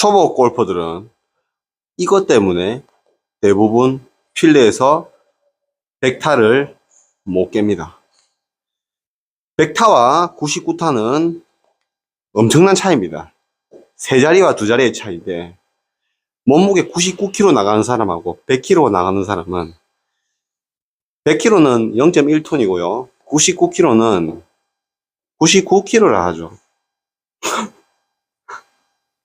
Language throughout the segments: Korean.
초보 골퍼들은 이것 때문에 대부분 필드에서 백타를 못 깹니다. 백타와 99타는 엄청난 차이입니다. 세 자리와 두 자리의 차이인데 몸무게 99kg 나가는 사람하고 100kg 나가는 사람은 100kg는 0.1톤이고요. 99kg는 99kg라 하죠.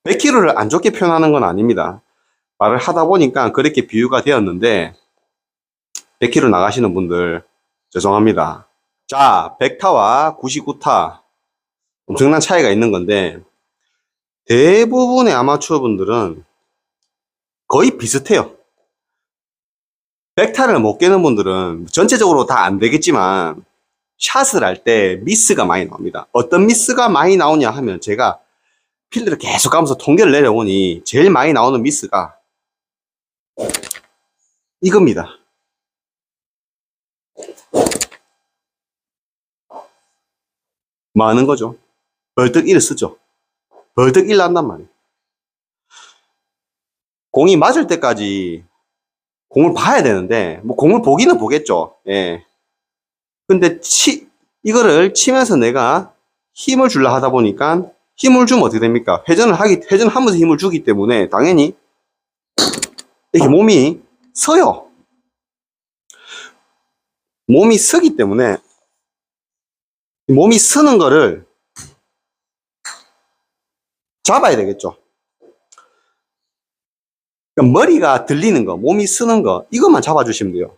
100kg를 안 좋게 표현하는 건 아닙니다. 말을 하다 보니까 그렇게 비유가 되었는데 100kg 나가시는 분들 죄송합니다. 자, 100타와 99타 엄청난 차이가 있는 건데 대부분의 아마추어 분들은 거의 비슷해요. 100타를 못 깨는 분들은 전체적으로 다 안 되겠지만 샷을 할 때 미스가 많이 나옵니다. 어떤 미스가 많이 나오냐 하면 제가 필드를 계속 가면서 통계를 내려보니 제일 많이 나오는 미스가 이겁니다. 많은 거죠. 벌떡 일을 쓰죠. 벌떡 일 난단 말이에요. 공이 맞을 때까지 공을 봐야 되는데, 뭐 공을 보기는 보겠죠. 예. 근데 치, 이거를 치면서 내가 힘을 주려 하다 보니까 힘을 주면 어떻게 됩니까? 회전을 하기, 회전하면서 힘을 주기 때문에 당연히 이렇게 몸이 서요. 몸이 서기 때문에 몸이 서는 거를 잡아야 되겠죠. 그러니까 머리가 들리는 거, 몸이 쓰는 거, 이것만 잡아주시면 돼요.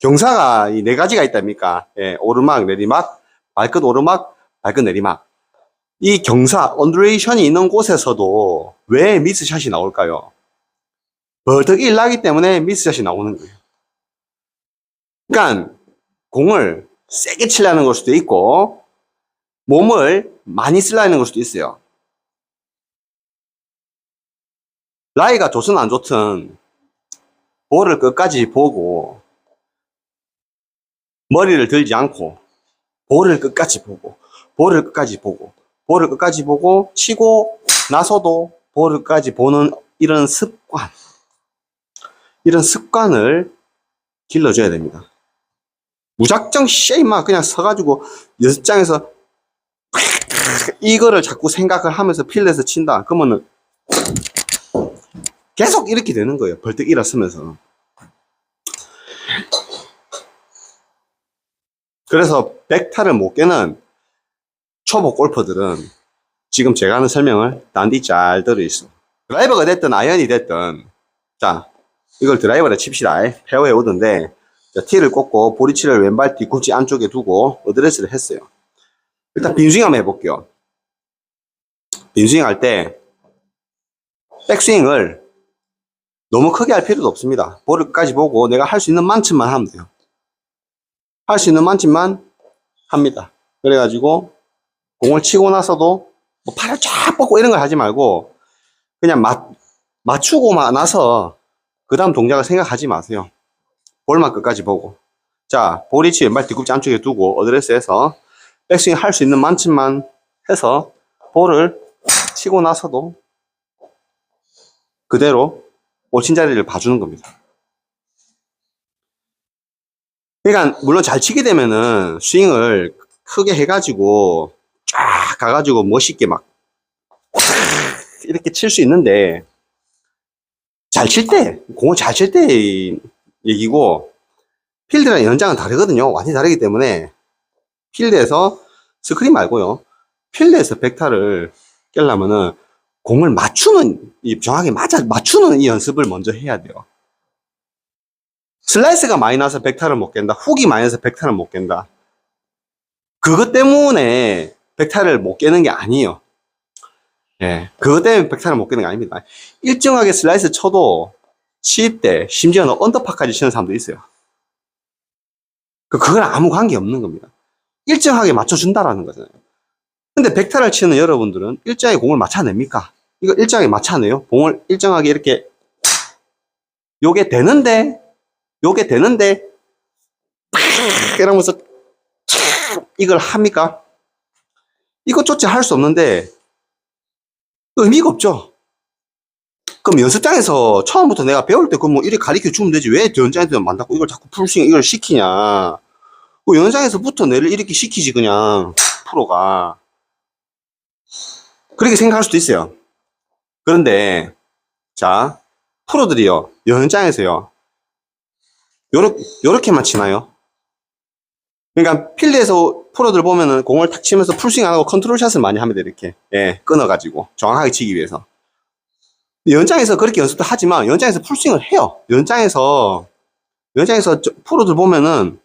경사가 이 네 가지가 있답니까? 예, 오르막, 내리막, 발끝 오르막, 발끝 내리막. 이 경사, 언드레이션이 있는 곳에서도 왜 미스샷이 나올까요? 벌떡 일 나기 때문에 미스샷이 나오는 거예요. 그러니까 공을 세게 치려는 걸 수도 있고 몸을 많이 쓰려는 걸 수도 있어요. 라이가 좋든 안 좋든 볼을 끝까지 보고 머리를 들지 않고 볼을 끝까지 보고 볼을 끝까지 보고 볼을 끝까지 보고 치고 나서도 볼을 끝까지 보는 이런 습관 이런 습관을 길러줘야 됩니다. 무작정 쉐이막 그냥 서가지고 연습장에서 이거를 자꾸 생각을 하면서 필드에서 친다. 그러면은 계속 이렇게 되는 거예요. 벌떡 일어서면서. 그래서 백타를 못 깨는 초보 골퍼들은 지금 제가 하는 설명을 단디 잘 들어 있어. 드라이버가 됐든 아이언이 됐든 자 이걸 드라이버로 칩시다. 페어에 오던데 자, 티를 꽂고 보리치를 왼발 뒤꿈치 안쪽에 두고 어드레스를 했어요. 일단 빈스윙 한번 해볼게요. 빈스윙 할 때 백스윙을 너무 크게 할 필요도 없습니다. 볼을 끝까지 보고 내가 할 수 있는 만큼만 하면 돼요. 할 수 있는 만큼만 합니다. 그래가지고 공을 치고 나서도 뭐 팔을 쫙 뻗고 이런 걸 하지 말고 그냥 맞, 맞추고 나서 그 다음 동작을 생각하지 마세요. 볼만 끝까지 보고 자 볼이치 왼발 뒤꿈치 안쪽에 두고 어드레스해서 백스윙 할 수 있는 만큼만 해서 볼을 치고 나서도 그대로 올친 자리를 봐주는 겁니다. 그러니까 물론 잘 치게 되면은 스윙을 크게 해가지고 쫙 가가지고 멋있게 막 이렇게 칠 수 있는데 잘 칠 때, 공을 잘 칠 때 얘기고 필드랑 연장은 다르거든요. 완전히 다르기 때문에 필드에서 스크린 말고요. 필드에서 백타를 깨려면은 공을 맞추는, 이 정확히 맞아, 맞추는 이 연습을 먼저 해야 돼요. 슬라이스가 많이 나서 백타를 못 깬다. 훅이 많이 나서 백타를 못 깬다. 그것 때문에 백타를 못 깨는 게 아니에요. 예. 그것 때문에 백타를 못 깨는 게 아닙니다. 일정하게 슬라이스 쳐도 때, 심지어는 언더파까지 치는 사람도 있어요. 그, 그건 아무 관계 없는 겁니다. 일정하게 맞춰준다라는 거잖아요. 근데 백타를 치는 여러분들은 일정하게 공을 맞춰냅니까? 이거 일정하게 맞춰내요? 공을 일정하게 이렇게, 요게 되는데, 요게 되는데, 이러면서, 이걸 합니까? 이것조차 할 수 없는데, 의미가 없죠? 그럼 연습장에서 처음부터 내가 배울 때 그럼 뭐 이렇게 가르쳐 주면 되지. 왜 연장에서 만다고 이걸 자꾸 풀스윙 이걸 시키냐. 그 연장에서부터 내를 이렇게 시키지 그냥 프로가. 그렇게 생각할 수도 있어요. 그런데 자 프로들이요. 연장에서요. 요렇게 요렇게만 치나요 그러니까 필드에서 프로들 보면은 공을 탁 치면서 풀스윙 안 하고 컨트롤 샷을 많이 합니다 이렇게 예 끊어가지고 정확하게 치기 위해서 연장에서 그렇게 연습도 하지만 연장에서 풀스윙을 해요. 연장에서 연장에서 저- 프로들 보면은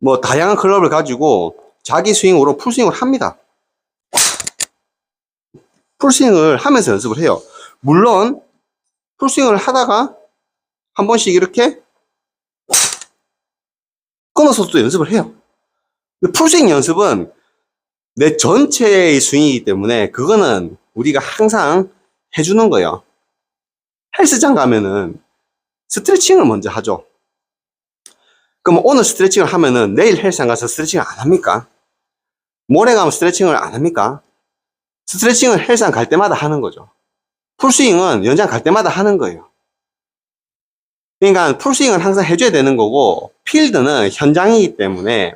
뭐 다양한 클럽을 가지고 자기 스윙으로 풀스윙을 합니다. 풀스윙을 하면서 연습을 해요. 물론 풀스윙을 하다가 한 번씩 이렇게 끊어서도 연습을 해요. 근데 풀스윙 연습은 내 전체의 스윙이기 때문에 그거는 우리가 항상 해주는 거예요. 헬스장 가면은 스트레칭을 먼저 하죠. 그럼 오늘 스트레칭을 하면은 내일 헬스장 가서 스트레칭을 안 합니까? 모레 가면 스트레칭을 안 합니까? 스트레칭을 헬스장 갈 때마다 하는 거죠. 풀스윙은 연장 갈 때마다 하는 거예요. 그러니까 풀스윙을 항상 해줘야 되는 거고 필드는 현장이기 때문에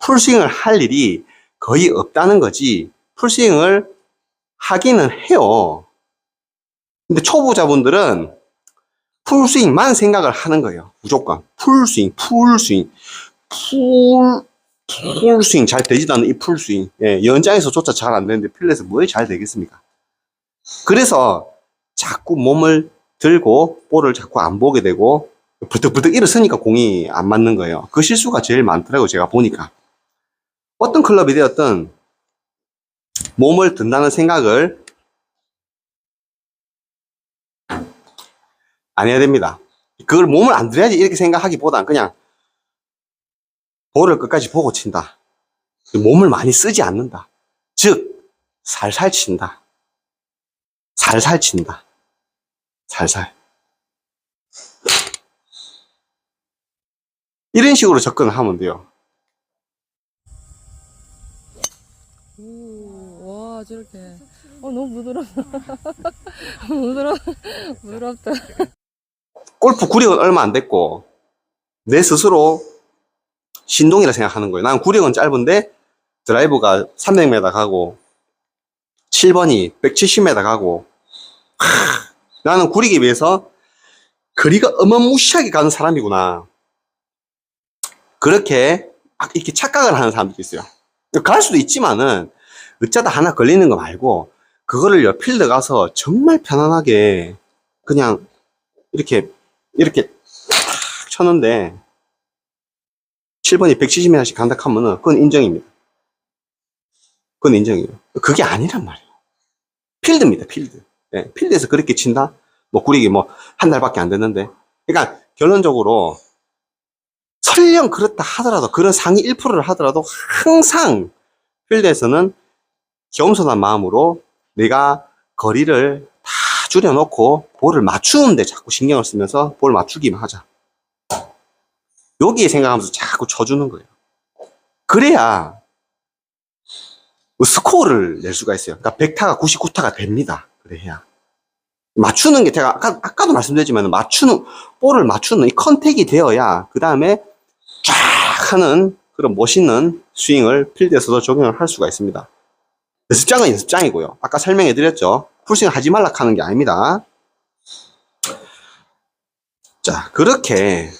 풀스윙을 할 일이 거의 없다는 거지 풀스윙을 하기는 해요. 근데 초보자분들은 풀스윙만 생각을 하는 거예요. 무조건. 풀스윙, 풀스윙, 풀, 풀스윙 잘 되지도 않는 이 풀스윙. 예, 연장에서조차 잘 안 되는데 필드에서 뭐에 잘 되겠습니까? 그래서 자꾸 몸을 들고 볼을 자꾸 안 보게 되고 부득부득 일어서니까 공이 안 맞는 거예요. 그 실수가 제일 많더라고요. 제가 보니까. 어떤 클럽이 되었든 몸을 든다는 생각을 안 해야 됩니다. 그걸 몸을 안 들여야지 이렇게 생각하기보단 그냥 볼을 끝까지 보고 친다. 몸을 많이 쓰지 않는다. 즉, 살살 친다. 살살 친다. 살살. 이런 식으로 접근을 하면 돼요. 오, 와, 저렇게. 어, 너무 부드러워. 부드러워. 부드럽다. 골프 구력은 얼마 안 됐고, 내 스스로 신동이라 생각하는 거예요. 난 구력은 짧은데, 드라이브가 300m 가고, 7번이 170m 가고, 하, 나는 구리기 위해서 거리가 어마무시하게 가는 사람이구나. 그렇게 막 이렇게 착각을 하는 사람들이 있어요. 갈 수도 있지만은, 어쩌다 하나 걸리는 거 말고, 그거를 요 필드 가서 정말 편안하게, 그냥, 이렇게, 이렇게 탁 쳤는데, 7번이 170m씩 간다 하면은, 그건 인정입니다. 그건 인정이에요. 그게 아니란 말이에요. 필드입니다, 필드. 예, 필드에서 그렇게 친다? 뭐, 구리기 뭐, 한 달밖에 안 됐는데. 그러니까, 결론적으로, 설령 그렇다 하더라도, 그런 상위 1%를 하더라도, 항상, 필드에서는 겸손한 마음으로 내가 거리를 다 줄여놓고, 볼을 맞추는데 자꾸 신경을 쓰면서 볼 맞추기만 하자. 여기에 생각하면서 자꾸 쳐주는 거예요. 그래야, 뭐 스코어를 낼 수가 있어요. 그러니까 100타가 99타가 됩니다. 그래야. 맞추는 게 제가 아까, 아까도 말씀드렸지만 맞추는, 볼을 맞추는 이 컨택이 되어야 그 다음에 쫙 하는 그런 멋있는 스윙을 필드에서도 적용을 할 수가 있습니다. 연습장은 연습장이고요. 아까 설명해 드렸죠. 풀스윙 하지 말라 하는 게 아닙니다. 자, 그렇게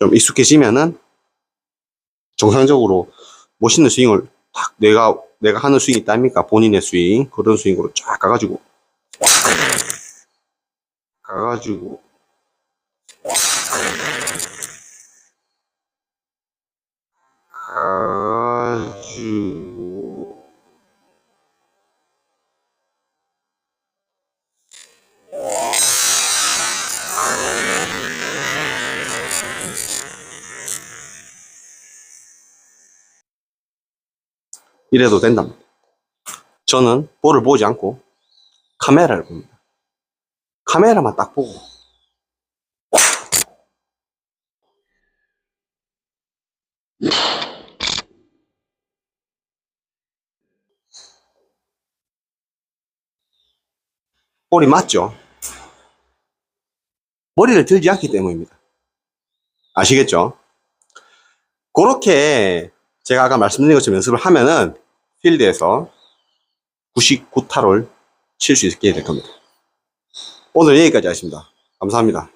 좀 익숙해지면은 정상적으로 멋있는 스윙을 딱 내가 내가 하는 스윙 있다 아닙니까? 본인의 스윙 그런 스윙으로 쫙 가가지고 가가지고 가 이래도 된답니다. 저는 볼을 보지 않고 카메라를 봅니다. 카메라만 딱 보고 볼이 맞죠? 머리를 들지 않기 때문입니다. 아시겠죠? 그렇게 제가 아까 말씀드린 것처럼 연습을 하면은 필드에서 99타를 칠 수 있게 될 겁니다. 오늘 여기까지 하겠습니다. 감사합니다.